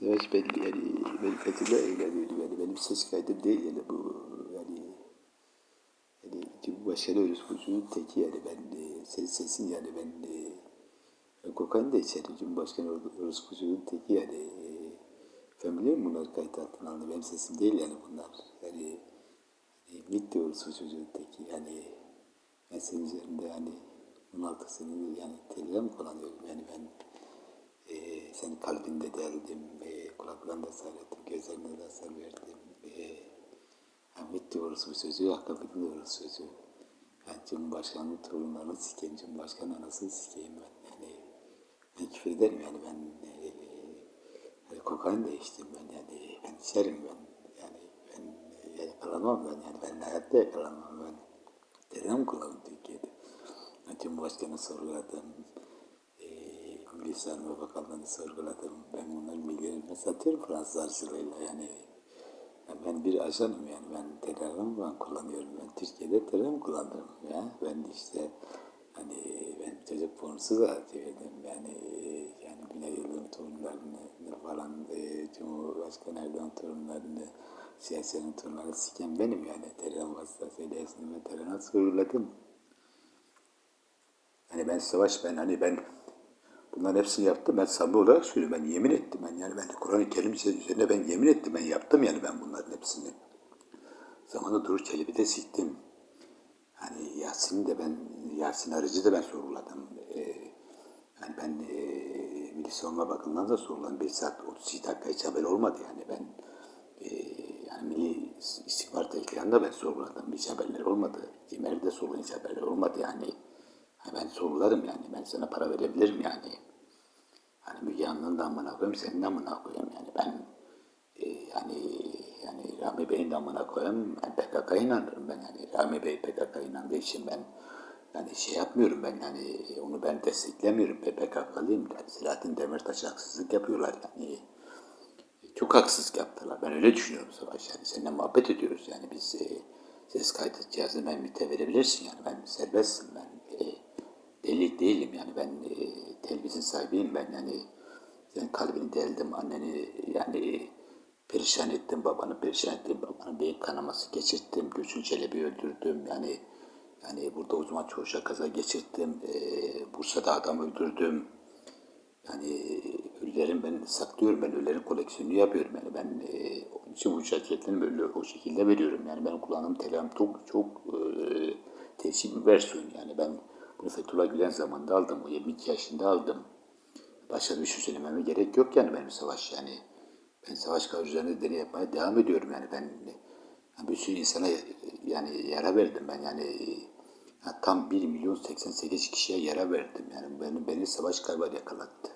Savaş belli yani benim Fethullah eğleniyordu yani. Benim ses kaydım değil yani bu yani yani Cumhurbaşkanı Özgürlüğü'nün teki yani. Ben e, ses sesin yani ben e, ben kokain de içerim Cumhurbaşkanı Özgürlüğü'nün teki yani. E, ben biliyorum bunlar kayıt altına alındı. Benim sesim değil yani bunlar. Yani hani MİT de Özgürlüğü'nün teki yani. Ben senin üzerinde yani 16 senedir yani Telegram kullanıyorum. Yani ben e, senin kalbinde deldim, e, kulaklarında seyrettim, gözlerine de hasar verdim. E, Ahmet doğrusu bu sözü, Hakkı'nın doğrusu sözü. Ben Cumhurbaşkanı torunlarını sikeyim, Cumhurbaşkanı anasını sikeyim ben. Yani ben küfür ederim yani ben e, yani kokain de ben yani ben içerim ben. Yani ben e, yakalanmam ben yani ben hayatta yakalanmam ben. Terörüm kullandım Türkiye'de. Cumhurbaşkanı sorguladım. Milli ve Bakanlığı'nı sorguladım. Ben bunların bilgilerini satıyorum Fransız aracılığıyla yani. Ben bir ajanım yani ben terörüm ben kullanıyorum. Ben Türkiye'de terörüm kullandım ya. Ben işte hani ben çocuk pornosu da çevirdim yani yani Güney Yıldırım torunlarını falan e, Cumhurbaşkanı Erdoğan torunlarını siyasetin torunlarını siken benim yani terör vasıtasıyla hepsini ben terörü sorguladım. Hani ben savaş ben hani ben Bunların hepsini yaptım. Ben samimi olarak söylüyorum. Ben yemin ettim. Ben yani ben Kur'an-ı Kerim üzerine ben yemin ettim. Ben yaptım yani ben bunların hepsini. Zamanında Duru Çelebi de siktim. Hani Yasin'i de ben, Yasin Arıcı da ben sorguladım. Ee, yani ben e, Milli Savunma Bakımından da sorguladım. Bir saat 32 dakika hiç haber olmadı yani ben. E, yani Milli İstihbarat Tehlikelerini ben sorguladım. Hiç haberler olmadı. Cimer'de sorguladım hiç haberler olmadı yani. Ben sorularım yani. Ben sana para verebilirim yani. Hani Müge Anlı'nın da amına koyayım, senin de amına koyayım yani. Ben e, yani yani Rami Bey'in de amına koyayım, ben PKK'ya inanırım ben yani. Rami Bey PKK'ya inandığı için ben yani şey yapmıyorum ben yani onu ben desteklemiyorum. PKK'lıyım. Yani Selahattin Demirtaş haksızlık yapıyorlar yani. Çok haksızlık yaptılar. Ben öyle düşünüyorum Savaş yani. Seninle muhabbet ediyoruz yani biz e, ses kaydı cihazını ben MİT'e verebilirsin yani. Ben serbestim ben. E, deli değilim yani ben sahibiyim. Ben yani sen kalbini deldim anneni yani perişan ettim babanı perişan ettim babanın beyin kanaması geçirttim Gülsün Çelebi öldürdüm. Yani yani burada o zaman çoğuşa kaza geçirttim e, Bursa'da adam öldürdüm. Yani ölülerin ben saklıyorum ben ölülerin koleksiyonunu yapıyorum. Yani ben e, onun için bu şirketlerini böyle o şekilde veriyorum. Yani ben kullandığım telefon çok çok e, bir versiyon yani ben bunu Fethullah Gülen zamanında aldım. O 22 yaşında aldım. Başka bir şey söylememe gerek yok yani benim savaş yani. Ben savaş kavga deney yapmaya devam ediyorum yani ben yani bir sürü insana yani yara verdim ben yani yani tam 1 milyon 88 kişiye yara verdim yani beni, beni savaş kaybı yakalattı.